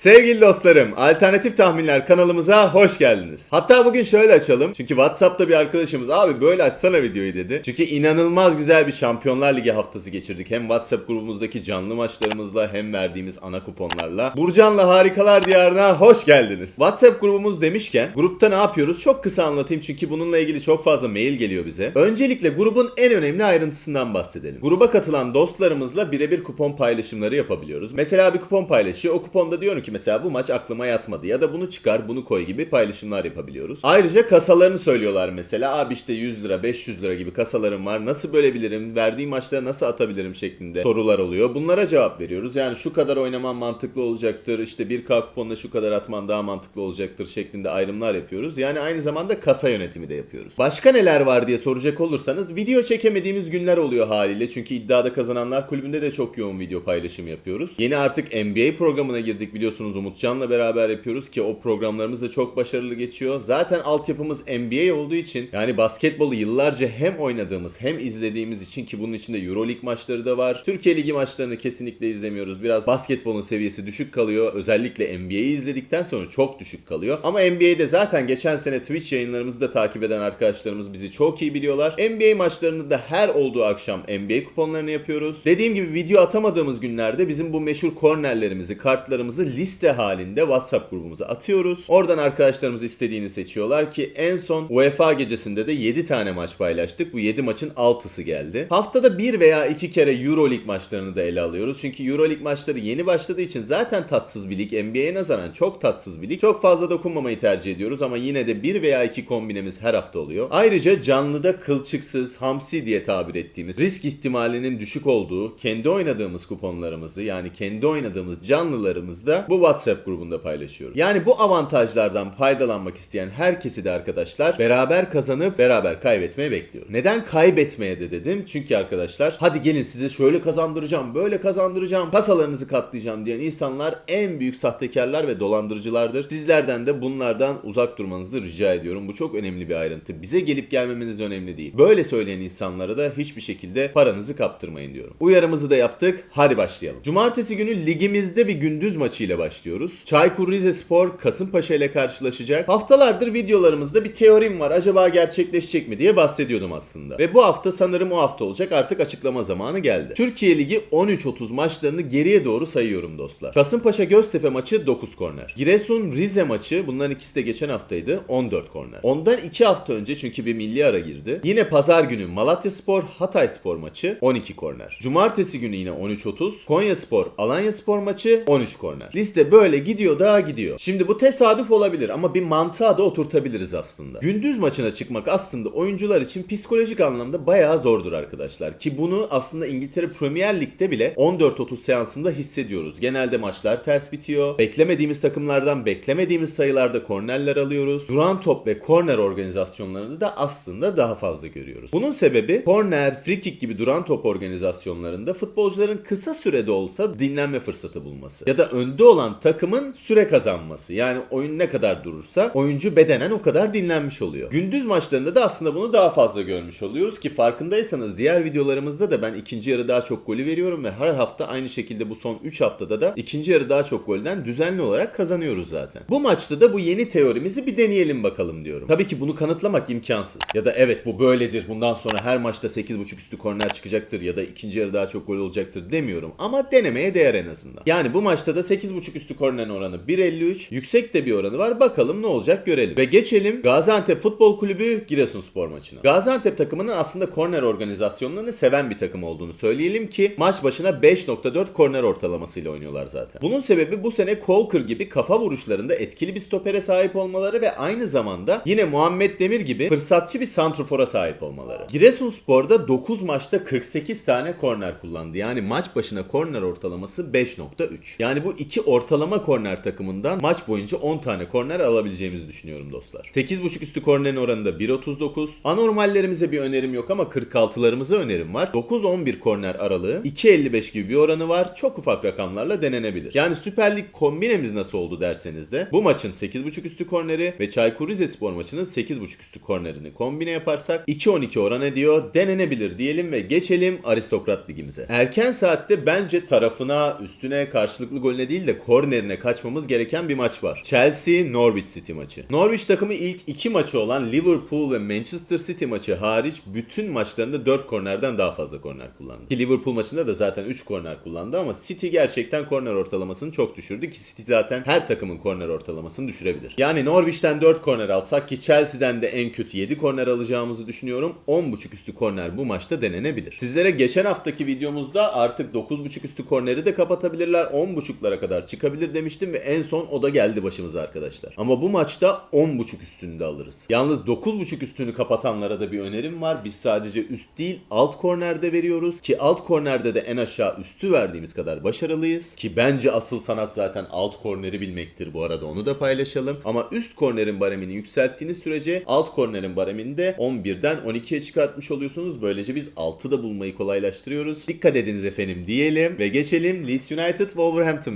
Sevgili dostlarım, Alternatif Tahminler kanalımıza hoş geldiniz. Hatta bugün şöyle açalım. Çünkü WhatsApp'ta bir arkadaşımız abi böyle açsana videoyu dedi. Çünkü inanılmaz güzel bir Şampiyonlar Ligi haftası geçirdik. Hem WhatsApp grubumuzdaki canlı maçlarımızla hem verdiğimiz ana kuponlarla. Burcan'la Harikalar Diyarı'na hoş geldiniz. WhatsApp grubumuz demişken grupta ne yapıyoruz? Çok kısa anlatayım çünkü bununla ilgili çok fazla mail geliyor bize. Öncelikle grubun en önemli ayrıntısından bahsedelim. Gruba katılan dostlarımızla birebir kupon paylaşımları yapabiliyoruz. Mesela bir kupon paylaşıyor. O kuponda diyorum ki mesela bu maç aklıma yatmadı ya da bunu çıkar bunu koy gibi paylaşımlar yapabiliyoruz. Ayrıca kasalarını söylüyorlar mesela. Abi işte 100 lira 500 lira gibi kasalarım var. Nasıl bölebilirim? Verdiğim maçlara nasıl atabilirim şeklinde sorular oluyor. Bunlara cevap veriyoruz. Yani şu kadar oynaman mantıklı olacaktır. İşte 1K kuponuna şu kadar atman daha mantıklı olacaktır şeklinde ayrımlar yapıyoruz. Yani aynı zamanda kasa yönetimi de yapıyoruz. Başka neler var diye soracak olursanız video çekemediğimiz günler oluyor haliyle. Çünkü iddiada kazananlar kulübünde de çok yoğun video paylaşım yapıyoruz. Yeni artık NBA programına girdik biliyorsunuz Umutcan'la beraber yapıyoruz ki o programlarımız da çok başarılı geçiyor. Zaten altyapımız NBA olduğu için yani basketbolu yıllarca hem oynadığımız hem izlediğimiz için ki bunun içinde Euroleague maçları da var. Türkiye Ligi maçlarını kesinlikle izlemiyoruz. Biraz basketbolun seviyesi düşük kalıyor. Özellikle NBA'yi izledikten sonra çok düşük kalıyor. Ama NBA'de zaten geçen sene Twitch yayınlarımızı da takip eden arkadaşlarımız bizi çok iyi biliyorlar. NBA maçlarını da her olduğu akşam NBA kuponlarını yapıyoruz. Dediğim gibi video atamadığımız günlerde bizim bu meşhur kornerlerimizi, kartlarımızı liste halinde WhatsApp grubumuza atıyoruz. Oradan arkadaşlarımız istediğini seçiyorlar ki en son UEFA gecesinde de 7 tane maç paylaştık. Bu 7 maçın 6'sı geldi. Haftada bir veya iki kere Euroleague maçlarını da ele alıyoruz. Çünkü Euroleague maçları yeni başladığı için zaten tatsız bir lig. NBA'ye nazaran çok tatsız bir lig. Çok fazla dokunmamayı tercih ediyoruz ama yine de bir veya iki kombinemiz her hafta oluyor. Ayrıca canlıda kılçıksız, hamsi diye tabir ettiğimiz risk ihtimalinin düşük olduğu kendi oynadığımız kuponlarımızı yani kendi oynadığımız canlılarımızı da bu WhatsApp grubunda paylaşıyoruz. Yani bu avantajlardan faydalanmak isteyen herkesi de arkadaşlar beraber kazanıp beraber kaybetmeye bekliyorum. Neden kaybetmeye de dedim? Çünkü arkadaşlar hadi gelin size şöyle kazandıracağım, böyle kazandıracağım, kasalarınızı katlayacağım diyen insanlar en büyük sahtekarlar ve dolandırıcılardır. Sizlerden de bunlardan uzak durmanızı rica ediyorum. Bu çok önemli bir ayrıntı. Bize gelip gelmemeniz önemli değil. Böyle söyleyen insanlara da hiçbir şekilde paranızı kaptırmayın diyorum. Uyarımızı da yaptık. Hadi başlayalım. Cumartesi günü ligimizde bir gündüz maçıyla başlıyoruz. Çaykur Rizespor Kasımpaşa ile karşılaşacak. Haftalardır videolarımızda bir teorim var. Acaba gerçekleşecek mi diye bahsediyordum aslında. Ve bu hafta sanırım o hafta olacak. Artık açıklama zamanı geldi. Türkiye Ligi 13-30 maçlarını geriye doğru sayıyorum dostlar. Kasımpaşa Göztepe maçı 9 korner. Giresun Rize maçı bunların ikisi de geçen haftaydı 14 korner. Ondan 2 hafta önce çünkü bir milli ara girdi. Yine pazar günü Malatya Spor Hatay Spor maçı 12 korner. Cumartesi günü yine 13-30. Konya Spor Alanya Spor maçı 13 korner. Liste böyle gidiyor daha gidiyor. Şimdi bu tesadüf olabilir ama bir mantığa da oturtabiliriz aslında. Gündüz maçına çıkmak aslında oyuncular için psikolojik anlamda bayağı zordur arkadaşlar. Ki bunu aslında İngiltere Premier Lig'de bile 14-30 seansında hissediyoruz. Genelde maçlar ters bitiyor. Beklemediğimiz takımlardan beklemediğimiz sayılarda kornerler alıyoruz. Duran top ve korner organizasyonlarını da aslında daha fazla görüyoruz. Bunun sebebi korner, free kick gibi duran top organizasyonlarında futbolcuların kısa sürede olsa dinlenme fırsatı bulması. Ya da önde olan takımın süre kazanması. Yani oyun ne kadar durursa oyuncu bedenen o kadar dinlenmiş oluyor. Gündüz maçlarında da aslında bunu daha fazla görmüş oluyoruz ki farkındaysanız diğer videolarımızda da ben ikinci yarı daha çok golü veriyorum ve her hafta aynı şekilde bu son 3 haftada da ikinci yarı daha çok golden düzenli olarak kazanıyoruz zaten. Bu maçta da bu yeni teorimizi bir deneyelim bakalım diyorum. Tabii ki bunu kanıtlamak imkansız. Ya da evet bu böyledir. Bundan sonra her maçta 8.5 üstü korner çıkacaktır ya da ikinci yarı daha çok gol olacaktır demiyorum ama denemeye değer en azından. Yani bu maçta da 8.5 üstü kornerin oranı 1.53. Yüksek de bir oranı var. Bakalım ne olacak görelim. Ve geçelim Gaziantep Futbol Kulübü Giresunspor maçına. Gaziantep takımının aslında korner organizasyonlarını seven bir takım olduğunu söyleyelim ki maç başına 5.4 korner ortalamasıyla oynuyorlar zaten. Bunun sebebi bu sene Kolkır gibi kafa vuruşlarında etkili bir stopere sahip olmaları ve aynı zamanda yine Muhammed Demir gibi fırsatçı bir santrofora sahip olmaları. Giresunspor'da 9 maçta 48 tane korner kullandı. Yani maç başına korner ortalaması 5.3. Yani bu iki ortalama korner takımından maç boyunca 10 tane korner alabileceğimizi düşünüyorum dostlar. 8.5 üstü kornerin oranı da 1.39. Anormallerimize bir önerim yok ama 46'larımıza önerim var. 9-11 korner aralığı 2.55 gibi bir oranı var. Çok ufak rakamlarla denenebilir. Yani Süper Lig kombinemiz nasıl oldu derseniz de bu maçın 8.5 üstü korneri ve Çaykur Rizespor maçının 8.5 üstü kornerini kombine yaparsak 2.12 oran ediyor. Denenebilir diyelim ve geçelim Aristokrat Ligimize. Erken saatte bence tarafına, üstüne, karşılıklı golüne değil de kornerine kaçmamız gereken bir maç var. Chelsea Norwich City maçı. Norwich takımı ilk iki maçı olan Liverpool ve Manchester City maçı hariç bütün maçlarında 4 kornerden daha fazla korner kullandı. Ki Liverpool maçında da zaten 3 korner kullandı ama City gerçekten korner ortalamasını çok düşürdü ki City zaten her takımın korner ortalamasını düşürebilir. Yani Norwich'ten 4 korner alsak ki Chelsea'den de en kötü 7 korner alacağımızı düşünüyorum. 10.5 üstü korner bu maçta denenebilir. Sizlere geçen haftaki videomuzda artık 9.5 üstü korneri de kapatabilirler. 10.5'lara kadar çıkabilir demiştim ve en son o da geldi başımıza arkadaşlar. Ama bu maçta 10.5 üstünü de alırız. Yalnız 9.5 üstünü kapatanlara da bir önerim var. Biz sadece üst değil alt kornerde veriyoruz ki alt kornerde de en aşağı üstü verdiğimiz kadar başarılıyız. Ki bence asıl sanat zaten alt korneri bilmektir bu arada onu da paylaşalım. Ama üst kornerin baremini yükselttiğiniz sürece alt kornerin baremini de 11'den 12'ye çıkartmış oluyorsunuz. Böylece biz 6 da bulmayı kolaylaştırıyoruz. Dikkat ediniz efendim diyelim ve geçelim Leeds United Wolverhampton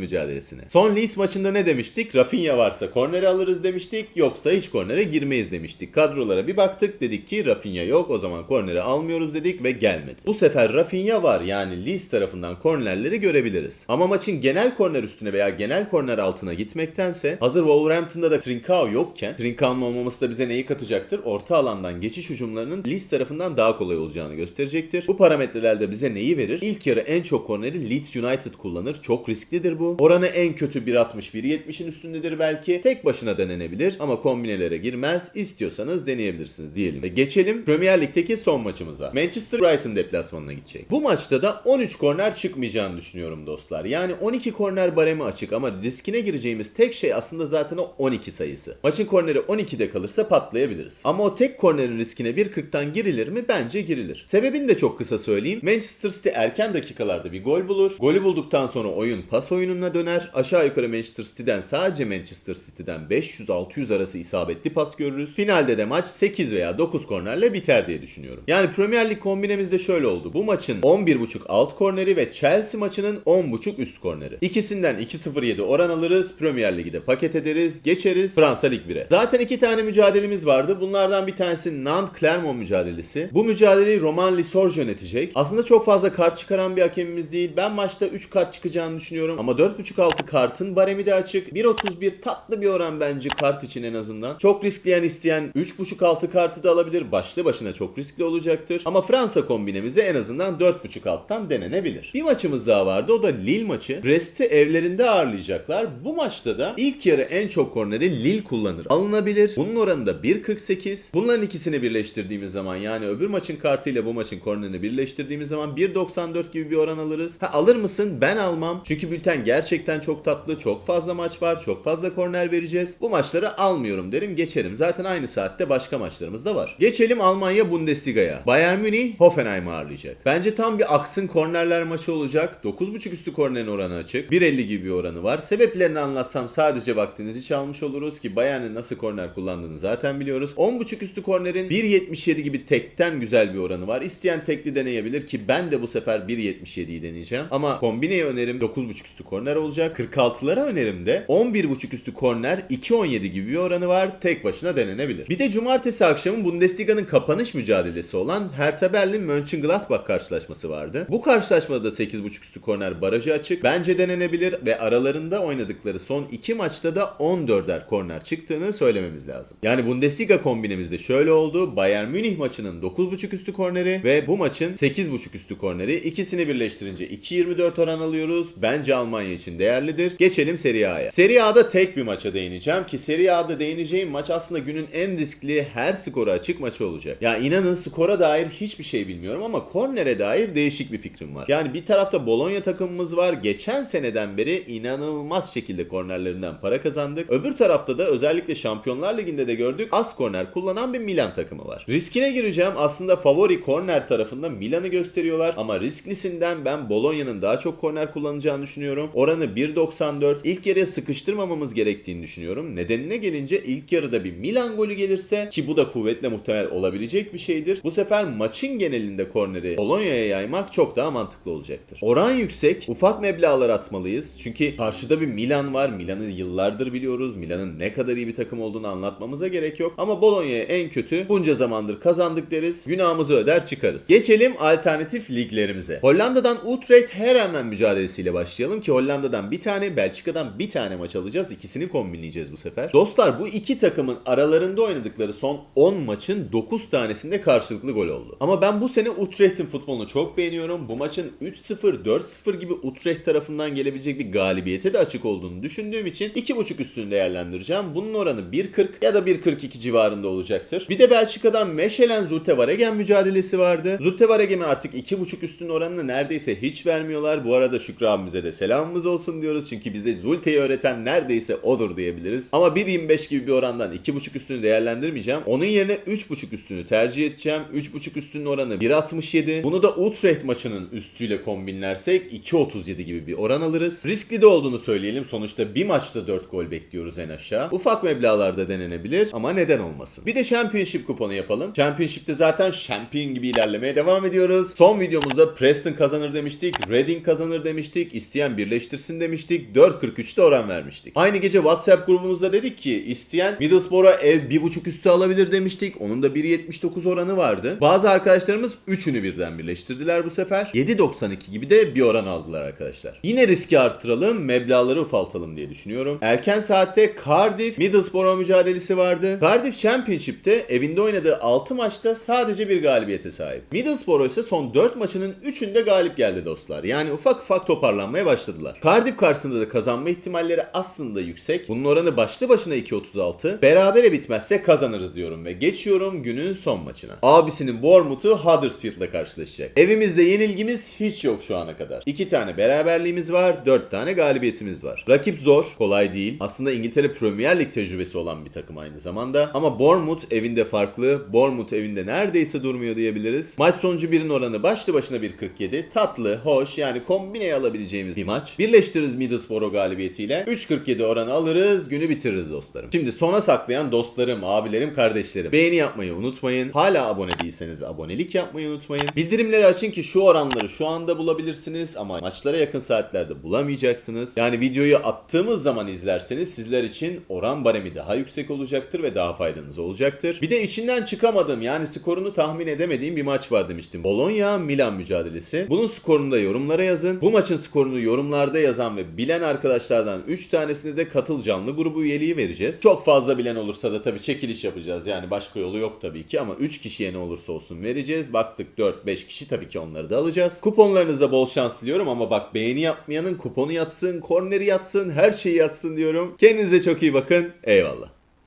mücadelesine. Son Leeds maçında ne demiştik? Rafinha varsa korneri alırız demiştik. Yoksa hiç kornere girmeyiz demiştik. Kadrolara bir baktık dedik ki Rafinha yok o zaman korneri almıyoruz dedik ve gelmedi. Bu sefer Rafinha var yani Leeds tarafından kornerleri görebiliriz. Ama maçın genel korner üstüne veya genel korner altına gitmektense hazır Wolverhampton'da da Trincao yokken Trincao'nun olmaması da bize neyi katacaktır? Orta alandan geçiş hücumlarının Leeds tarafından daha kolay olacağını gösterecektir. Bu parametrelerde bize neyi verir? İlk yarı en çok korneri Leeds United kullanır. Çok risklidir bu. Oranı en kötü 1.60 1.70'in üstündedir belki. Tek başına denenebilir ama kombinelere girmez. İstiyorsanız deneyebilirsiniz diyelim. Ve geçelim Premier Lig'deki son maçımıza. Manchester Brighton deplasmanına gidecek. Bu maçta da 13 korner çıkmayacağını düşünüyorum dostlar. Yani 12 korner baremi açık ama riskine gireceğimiz tek şey aslında zaten o 12 sayısı. Maçın korneri 12'de kalırsa patlayabiliriz. Ama o tek kornerin riskine 1.40'tan girilir mi? Bence girilir. Sebebini de çok kısa söyleyeyim. Manchester City erken dakikalarda bir gol bulur. Golü bulduktan sonra oyun pas oyununa döner. Aşağı yukarı Manchester City'den sadece Manchester City'den 500-600 arası isabetli pas görürüz. Finalde de maç 8 veya 9 kornerle biter diye düşünüyorum. Yani Premier Lig kombinemizde şöyle oldu. Bu maçın 11.5 alt korneri ve Chelsea maçının 10.5 üst korneri. İkisinden 2.07 oran alırız. Premier Lig'i de paket ederiz. Geçeriz Fransa Lig 1'e. Zaten iki tane mücadelemiz vardı. Bunlardan bir tanesi Nantes-Clermont mücadelesi. Bu mücadeleyi Roman Lisorge yönetecek. Aslında çok fazla kart çıkaran bir hakemimiz değil. Ben maçta 3 kart çıkacağını düşünüyorum. Ama 4.5 altı kartın baremi de açık. 1.31 tatlı bir oran bence kart için en azından. Çok riskleyen isteyen 3.5 altı kartı da alabilir. Başlı başına çok riskli olacaktır. Ama Fransa kombinemize en azından 4.5 alttan denenebilir. Bir maçımız daha vardı. O da Lille maçı. Brest'i evlerinde ağırlayacaklar. Bu maçta da ilk yarı en çok korneri Lille kullanır. Alınabilir. Bunun oranı da 1.48. Bunların ikisini birleştirdiğimiz zaman yani öbür maçın kartıyla bu maçın kornerini birleştirdiğimiz zaman 1.94 gibi bir oran alırız. Ha alır mısın? Ben almam. Çünkü bülten gerçekten çok tatlı. Çok fazla maç var. Çok fazla korner vereceğiz. Bu maçları almıyorum derim. Geçerim. Zaten aynı saatte başka maçlarımız da var. Geçelim Almanya Bundesliga'ya. Bayern Münih Hoffenheim'i ağırlayacak. Bence tam bir aksın kornerler maçı olacak. 9.5 üstü kornerin oranı açık. 1.50 gibi bir oranı var. Sebeplerini anlatsam sadece vaktinizi çalmış oluruz ki Bayern'in nasıl korner kullandığını zaten biliyoruz. 10.5 üstü kornerin 1.77 gibi tekten güzel bir oranı var. İsteyen tekli deneyebilir ki ben de bu sefer 1.77'yi deneyeceğim. Ama kombineye önerim 9.5 üstü korner olacak. 46'lara önerim de 11.5 üstü korner 2.17 gibi bir oranı var. Tek başına denenebilir. Bir de cumartesi akşamı Bundesliga'nın kapanış mücadelesi olan Hertha Berlin Mönchengladbach karşılaşması vardı. Bu karşılaşmada da 8.5 üstü korner barajı açık. Bence denenebilir ve aralarında oynadıkları son iki maçta da 14'er korner çıktığını söylememiz lazım. Yani Bundesliga kombinemizde şöyle oldu. Bayern Münih maçının 9.5 üstü korneri ve bu maçın 8.5 üstü korneri. İkisini birleştirince 2.24 oran alıyoruz. Bence Almanya için değerlidir. Geçelim Serie A'ya. Serie A'da tek bir maça değineceğim ki Serie A'da değineceğim maç aslında günün en riskli her skora açık maçı olacak. Ya inanın skora dair hiçbir şey bilmiyorum ama kornere dair değişik bir fikrim var. Yani bir tarafta Bologna takımımız var. Geçen seneden beri inanılmaz şekilde kornerlerinden para kazandık. Öbür tarafta da özellikle Şampiyonlar Ligi'nde de gördük az korner kullanan bir Milan takımı var. Riskine gireceğim. Aslında favori korner tarafında Milan'ı gösteriyorlar ama risklisinden ben Bologna'nın daha çok korner kullanacağını düşünüyorum. Oranı 1.94. İlk yarıya sıkıştırmamamız gerektiğini düşünüyorum. Nedenine gelince ilk yarıda bir Milan golü gelirse ki bu da kuvvetle muhtemel olabilecek bir şeydir. Bu sefer maçın genelinde korneri Bologna'ya yaymak çok daha mantıklı olacaktır. Oran yüksek. Ufak meblağlar atmalıyız. Çünkü karşıda bir Milan var. Milan'ı yıllardır biliyoruz. Milan'ın ne kadar iyi bir takım olduğunu anlatmamıza gerek yok. Ama Bologna'ya en kötü bunca zamandır kazandık deriz. Günahımızı öder çıkarız. Geçelim alternatif liglerimize. Hollanda'dan Utrecht Herenveen mücadelesiyle başlayalım ki Hollanda'dan bir tane, Belçika'dan bir tane maç alacağız. İkisini kombinleyeceğiz bu sefer. Dostlar bu iki takımın aralarında oynadıkları son 10 maçın 9 tanesinde karşılıklı gol oldu. Ama ben bu sene Utrecht'in futbolunu çok beğeniyorum. Bu maçın 3-0, 4-0 gibi Utrecht tarafından gelebilecek bir galibiyete de açık olduğunu düşündüğüm için 2.5 üstünü değerlendireceğim. Bunun oranı 1.40 ya da 1.42 civarında olacaktır. Bir de Belçika'dan Meşelen Zulte Waregem mücadelesi vardı. Zulte Waregem'e artık 2.5 üstün oranını neredeyse hiç vermiyorlar. Bu arada Şükrü abimize de selamımız olsun diyoruz. Çünkü bize Zulte'yi öğreten neredeyse odur diyebiliriz. Ama 1.25 gibi bir orandan 2.5 üstünü değerlendirmeyeceğim. Onun yerine 3.5 üstünü tercih edeceğim. 3.5 üstünün oranı 1.67. Bunu da Utrecht maçının üstüyle kombinlersek 2.37 gibi bir oran alırız. Riskli de olduğunu söyleyelim. Sonuçta bir maçta 4 gol bekliyoruz en aşağı. Ufak meblağlarda denenebilir ama neden olmasın. Bir de Championship kuponu yapalım. Championship'te zaten şampiyon gibi ilerlemeye devam ediyoruz. Son videomuzda Preston kazanır demiştik. Reading kazanır demiştik. İsteyen birleştirsin demiştik. 4.43'te oran vermiştik. Aynı gece WhatsApp grubumuzda dedik ki isteyen Middlesbrough'a ev 1.5 üstü alabilir demiştik. Onun da 1.79 oranı vardı. Bazı arkadaşlarımız 3'ünü birden birleştirdiler bu sefer. 7.92 gibi de bir oran aldılar arkadaşlar. Yine riski arttıralım, meblağları ufaltalım diye düşünüyorum. Erken saatte Cardiff Middlesbrough mücadelesi vardı. Cardiff Championship'te evinde oynadığı 6 maçta sadece bir galibiyete sahip. Middlesbrough ise son 4 maçının 3'ünde galip geldi dostlar. Yani ufak ufak toparlanmaya başladılar. Cardiff karşısında da kazanma ihtimalleri aslında yüksek. Bunun oranı başlı başına 2.36. Berabere bitmezse kazanırız diyorum ve geçiyorum günün son maçına. Abisinin Bournemouth'u Huddersfield'la karşılaşacak. Evimizde yenilgimiz hiç yok şu ana kadar. 2 tane beraberliğimiz var, 4 tane galibiyetimiz var. Rakip zor, kolay değil. Aslında İngiltere Premier Lig tecrübesi olan bir takım aynı zamanda. Ama Bournemouth evinde farklı. Bournemouth evinde neredeyse durmuyor diyebiliriz. Maç sonucu birin oranı başlı başına 1.47. Tatlı, hoş yani kombineye alabileceğimiz bir maç. Birleştiririz Middlesbrough galibiyetiyle. 3.47 oranı alırız, günü bitiririz dostlarım. Şimdi sona saklayan dostlarım, abilerim, kardeşlerim. Beğeni yapmayı unutmayın. Hala abone değilseniz abonelik yapmayı unutmayın. Bildirimleri açın ki şu oranları şu anda bulabilirsiniz ama maçlara yakın saatlerde bulamayacaksınız. Yani videoyu attığımız zaman izlerseniz sizler için oran baremi daha yüksek olacaktır ve daha faydanız olacaktır. Bir de içinden çıkamadım yani skorunu tahmin edemediğim bir maç var demiştim. Bologna Milan mücadelesi. Bunun skorunu da yorumlara yazın. Bu maçın skorunu yorumlarda yazan bilen arkadaşlardan 3 tanesine de katıl canlı grubu üyeliği vereceğiz. Çok fazla bilen olursa da tabii çekiliş yapacağız. Yani başka yolu yok tabii ki ama 3 kişiye ne olursa olsun vereceğiz. Baktık 4-5 kişi tabii ki onları da alacağız. Kuponlarınıza bol şans diliyorum ama bak beğeni yapmayanın kuponu yatsın, korneri yatsın, her şeyi yatsın diyorum. Kendinize çok iyi bakın. Eyvallah.